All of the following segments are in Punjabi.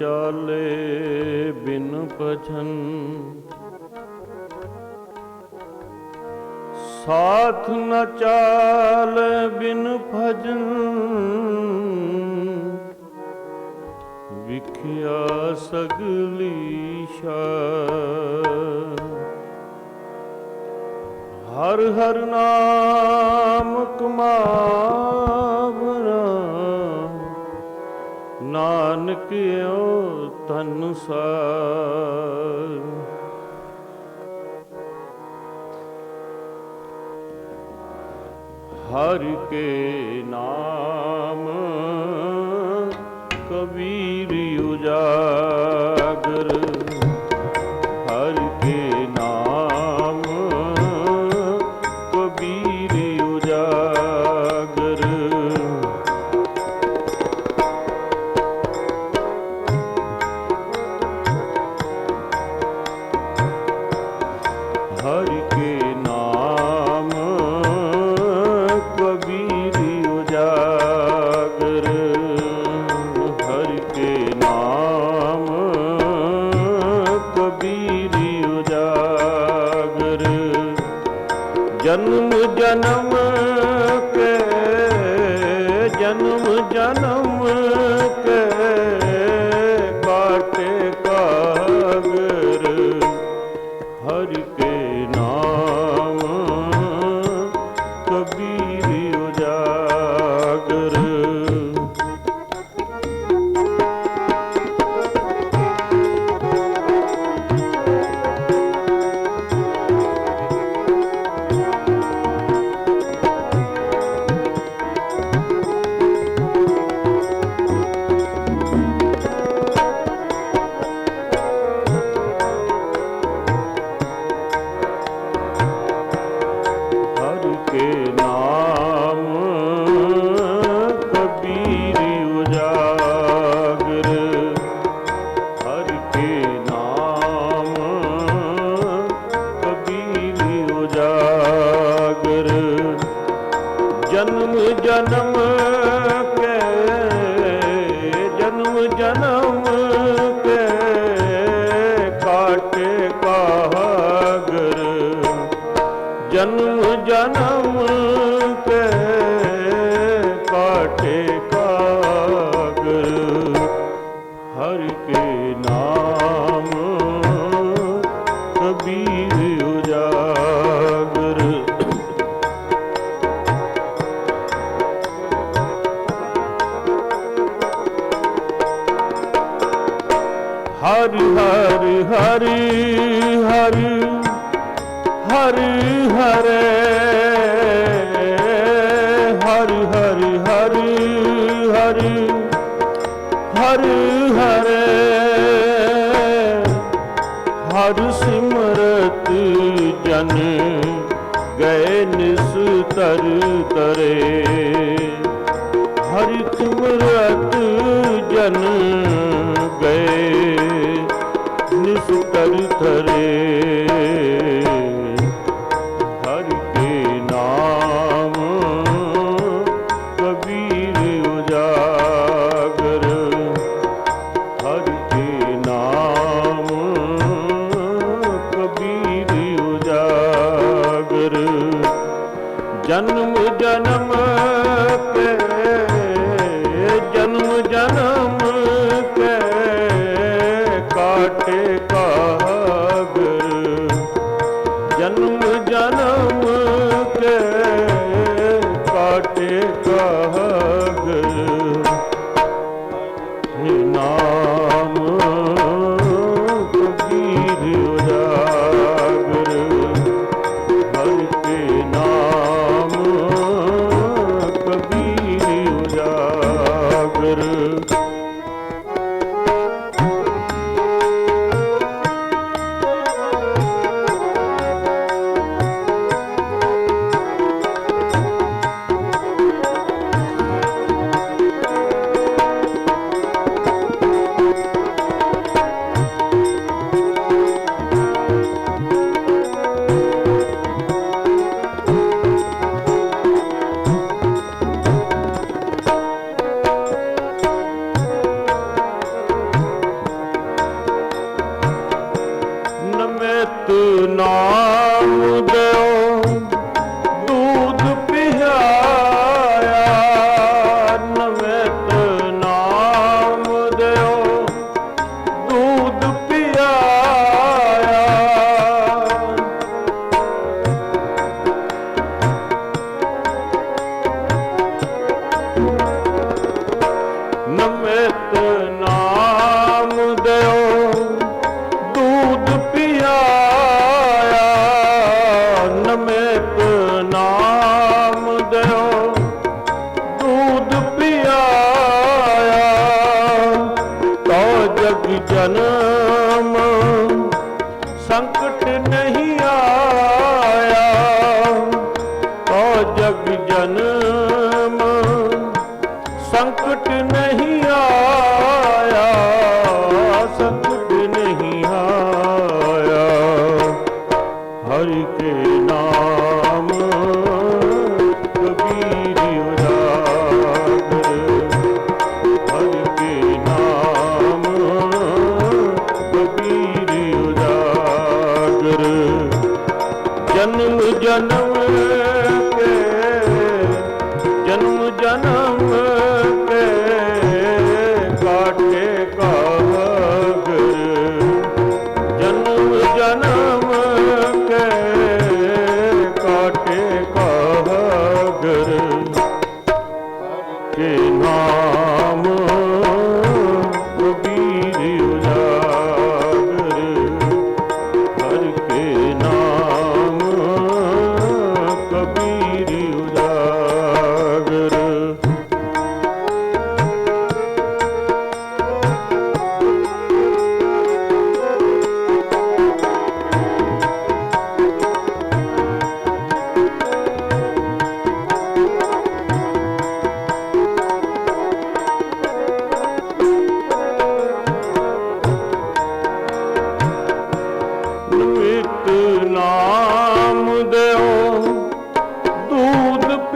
ਚਾਲੇ ਬਿਨ ਭਜਨ। ਸਾਥ ਨ ਚਾਲ ਬਿਨ ਭਜਨ। ਵਿਖਿਆ ਸਗਲੀ ਸ਼ਾ। ਹਰ ਹਰ ਨਾਮ ਕਮਾਵਣਾ ਨਾਨਕਿਓ ਓ ਤਨ ਸਾਰ ਹਰਿ ਕੇ ਨਾਮ ਕਬੀਰ ਉਜਾਗਰ। ਜਨਮ ਜਨਮ ਕਾਟੇ ਜਨਮ ਜਨਮ ਕੇ ਕਾਟੇ ਕਾਗਰ। ਹਰਿ ਕੇ ਨਾਮ ਕਬੀਰ ਉਜਾਗਰ। ਹਰਿ ਹਰਿ ਹਰੀ ਹਰਿ ਹਰੇ ਹਰਿ ਹਰਿ ਹਰਿ ਹਰਿ ਹਰਿ ਹਰੇ ਹਰ ਸਿਮਰਤ ਜਨ ਗਏ ਨਿਸਤਰ ਤਰੇ ਜਨਮ ਜਨਮ ਕੇ ਜਨਮ ਜਨਮ ਕੇ ਕਾਟੇ ਕਾਗਰ ਜਨਮ ਜਨਮ canım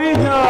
видно!